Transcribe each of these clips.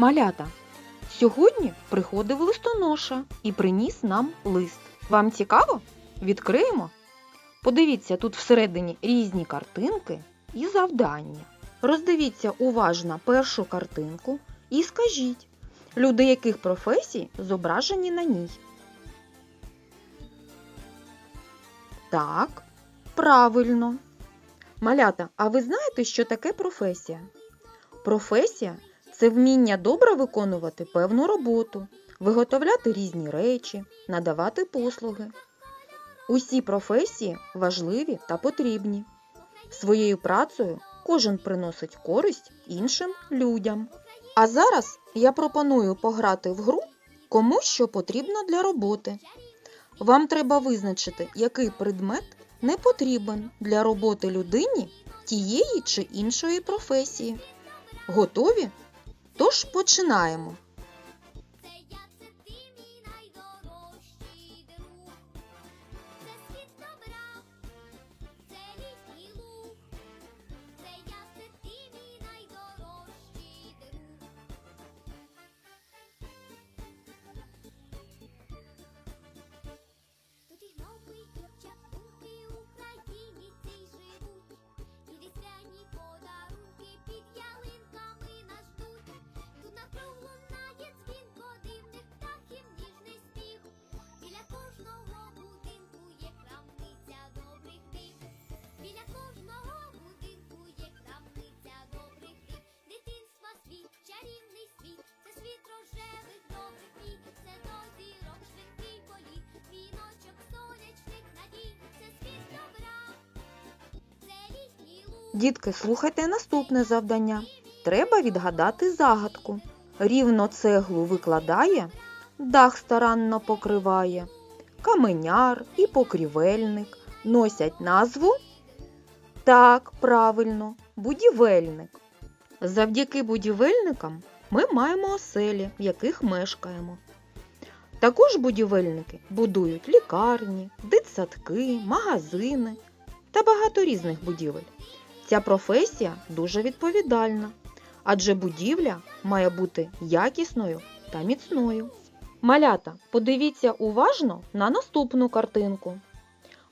Малята, сьогодні приходив листоноша і приніс нам лист. Вам цікаво? Відкриємо? Подивіться, тут всередині різні картинки і завдання. Роздивіться уважно першу картинку і скажіть, люди яких професій зображені на ній. Так, правильно. Малята, а ви знаєте, що таке професія? Професія це вміння добре виконувати певну роботу, виготовляти різні речі, надавати послуги. Усі професії важливі та потрібні. Своєю працею кожен приносить користь іншим людям. А зараз я пропоную пограти в гру кому що потрібно для роботи. Вам треба визначити, який предмет не потрібен для роботи людині тієї чи іншої професії. Готові? Тож починаємо. Дітки, слухайте наступне завдання. Треба відгадати загадку. Рівно цеглу викладає, дах старанно покриває. Каменяр і покрівельник носять назву. Так, правильно, будівельник. Завдяки будівельникам ми маємо оселі, в яких мешкаємо. Також будівельники будують лікарні, дитсадки, магазини та багато різних будівель. Ця професія дуже відповідальна, адже будівля має бути якісною та міцною. Малята, подивіться уважно на наступну картинку.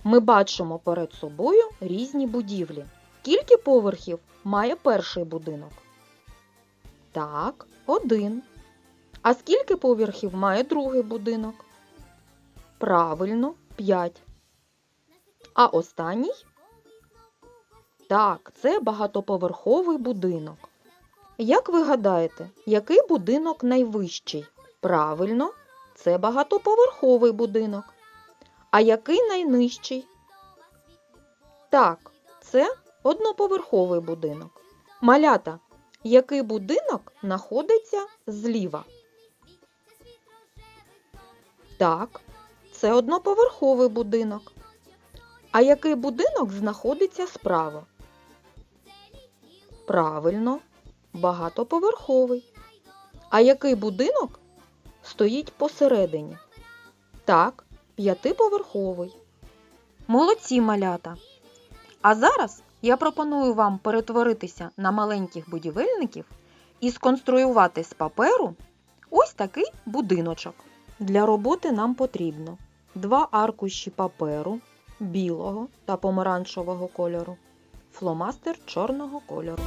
Ми бачимо перед собою різні будівлі. Скільки поверхів має перший будинок? Так, один. А скільки поверхів має другий будинок? Правильно, п'ять. А останній? Так, це багатоповерховий будинок. Як ви гадаєте, який будинок найвищий? Правильно, це багатоповерховий будинок. А який найнижчий? Так, це одноповерховий будинок. Малята, який будинок знаходиться зліва? Так, це одноповерховий будинок. А який будинок знаходиться справа? Правильно, багатоповерховий. А який будинок стоїть посередині? Так, п'ятиповерховий. Молодці малята. А зараз я пропоную вам перетворитися на маленьких будівельників і сконструювати з паперу ось такий будиночок. Для роботи нам потрібно два аркуші паперу білого та помаранчевого кольору, фломастер чорного кольору.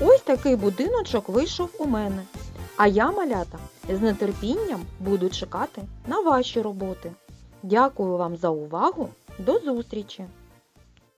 Ось такий будиночок вийшов у мене. А я, малята, з нетерпінням буду чекати на ваші роботи. Дякую вам за увагу. До зустрічі!